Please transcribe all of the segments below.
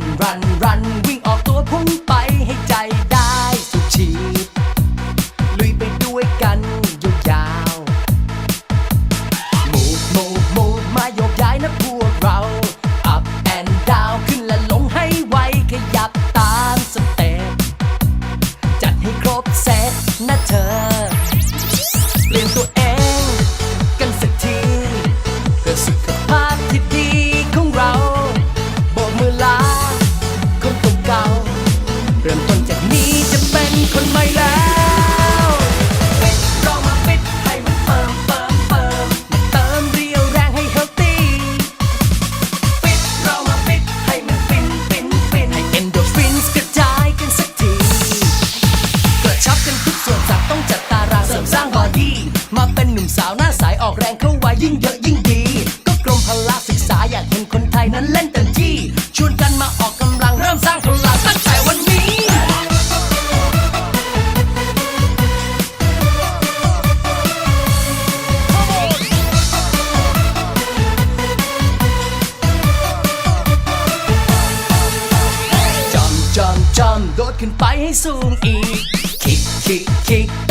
run, run, าวหน้าสายออกแรงเข้าวายิ่งเยอะยิ่งดี ก็กรมพละศึกษาอยากเห็นคนไทยนั้นเล่นเต็มที่ ชวนกันมาออกกำลังเริ่มสร้างพลังตั้งแต่วันนี้ จอมจอมจอมโดดขึ้นไปให้สูงอีก คิกคิกคิก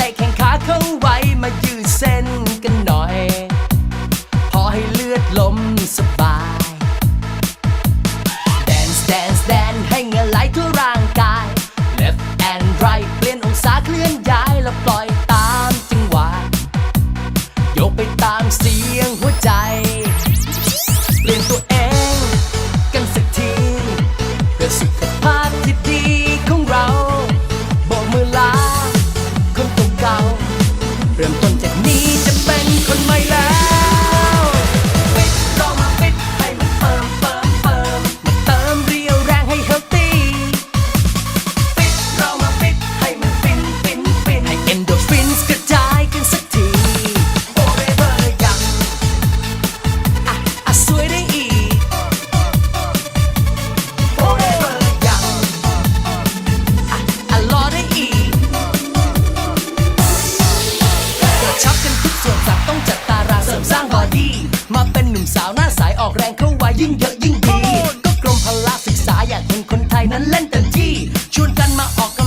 สาวหน้าสายออกแรงเข้าวายิ่งเยอะยิ่งดี ก็กรมพละศึกษาอยากเห็นคนไทยนั้นเล่นเต็มที่ ชวนกันมาออก